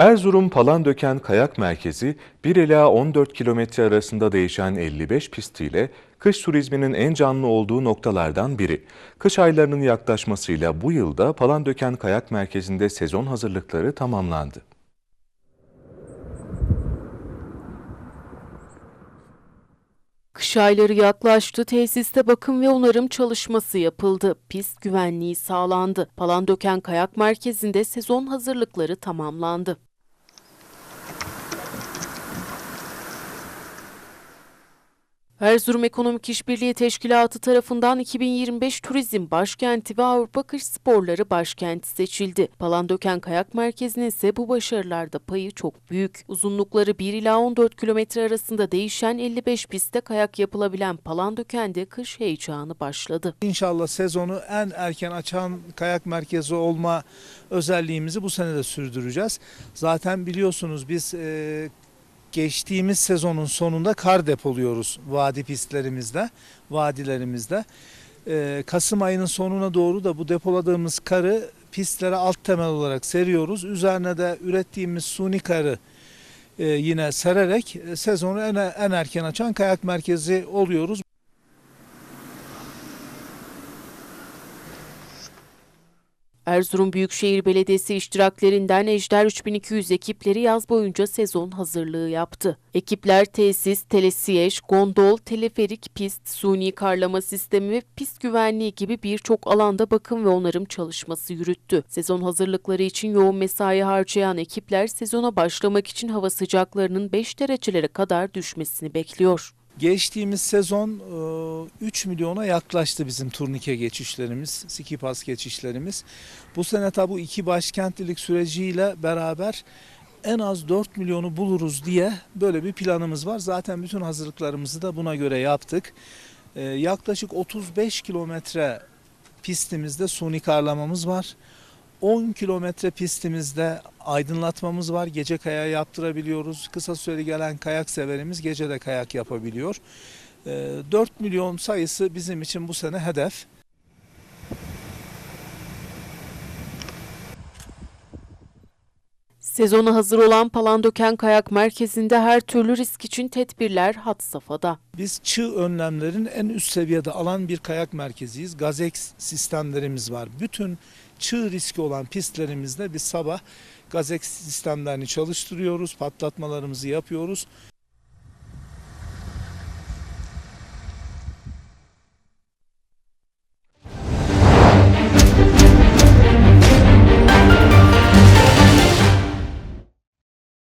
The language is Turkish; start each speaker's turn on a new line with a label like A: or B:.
A: Erzurum Palandöken Kayak Merkezi 1 ila 14 kilometre arasında değişen 55 pistiyle kış turizminin en canlı olduğu noktalardan biri. Kış aylarının yaklaşmasıyla bu yılda Palandöken Kayak Merkezi'nde sezon hazırlıkları tamamlandı.
B: Kış ayları yaklaştı, tesiste bakım ve onarım çalışması yapıldı. Pist güvenliği sağlandı. Palandöken Kayak Merkezi'nde sezon hazırlıkları tamamlandı. Erzurum Ekonomik İşbirliği Teşkilatı tarafından 2025 Turizm Başkenti ve Avrupa Kış Sporları Başkenti seçildi. Palandöken Kayak Merkezi'nin ise bu başarılarda payı çok büyük. Uzunlukları 1 ila 14 kilometre arasında değişen 55 pistte kayak yapılabilen Palandöken'de kış heyecanı başladı.
C: İnşallah sezonu en erken açan kayak merkezi olma özelliğimizi bu sene de sürdüreceğiz. Zaten biliyorsunuz biz e, geçtiğimiz sezonun sonunda kar depoluyoruz vadi pistlerimizde, vadilerimizde. E, Kasım ayının sonuna doğru da bu depoladığımız karı pistlere alt temel olarak seriyoruz. Üzerine de ürettiğimiz suni karı e, yine sererek e, sezonu en erken açan kayak merkezi oluyoruz.
B: Erzurum Büyükşehir Belediyesi iştiraklerinden Ejder 3200 ekipleri yaz boyunca sezon hazırlığı yaptı. Ekipler tesis, telesiyej, gondol, teleferik, pist, suni karlama sistemi ve pist güvenliği gibi birçok alanda bakım ve onarım çalışması yürüttü. Sezon hazırlıkları için yoğun mesai harcayan ekipler sezona başlamak için hava sıcaklarının 5 derecelere kadar düşmesini bekliyor.
C: Geçtiğimiz sezon e, 3 milyona yaklaştı bizim turnike geçişlerimiz, skipas geçişlerimiz. Bu sene tabi bu iki başkentlilik süreciyle beraber en az 4 milyonu buluruz diye böyle bir planımız var. Zaten bütün hazırlıklarımızı da buna göre yaptık. E, Yaklaşık 35 kilometre pistimizde suni karlamamız var. 10 kilometre pistimizde aydınlatmamız var. Gece kayağı yaptırabiliyoruz. Kısa süreli gelen kayak severimiz gece de kayak yapabiliyor. Ee, 4 milyon sayısı bizim için bu sene hedef.
B: Sezona hazır olan Palandöken Kayak Merkezi'nde her türlü risk için tedbirler had safhada.
C: Biz çığ önlemlerin en üst seviyede alan bir kayak merkeziyiz. Gazex sistemlerimiz var. Bütün çığ riski olan pistlerimizde biz sabah Gazex sistemlerini çalıştırıyoruz, patlatmalarımızı yapıyoruz.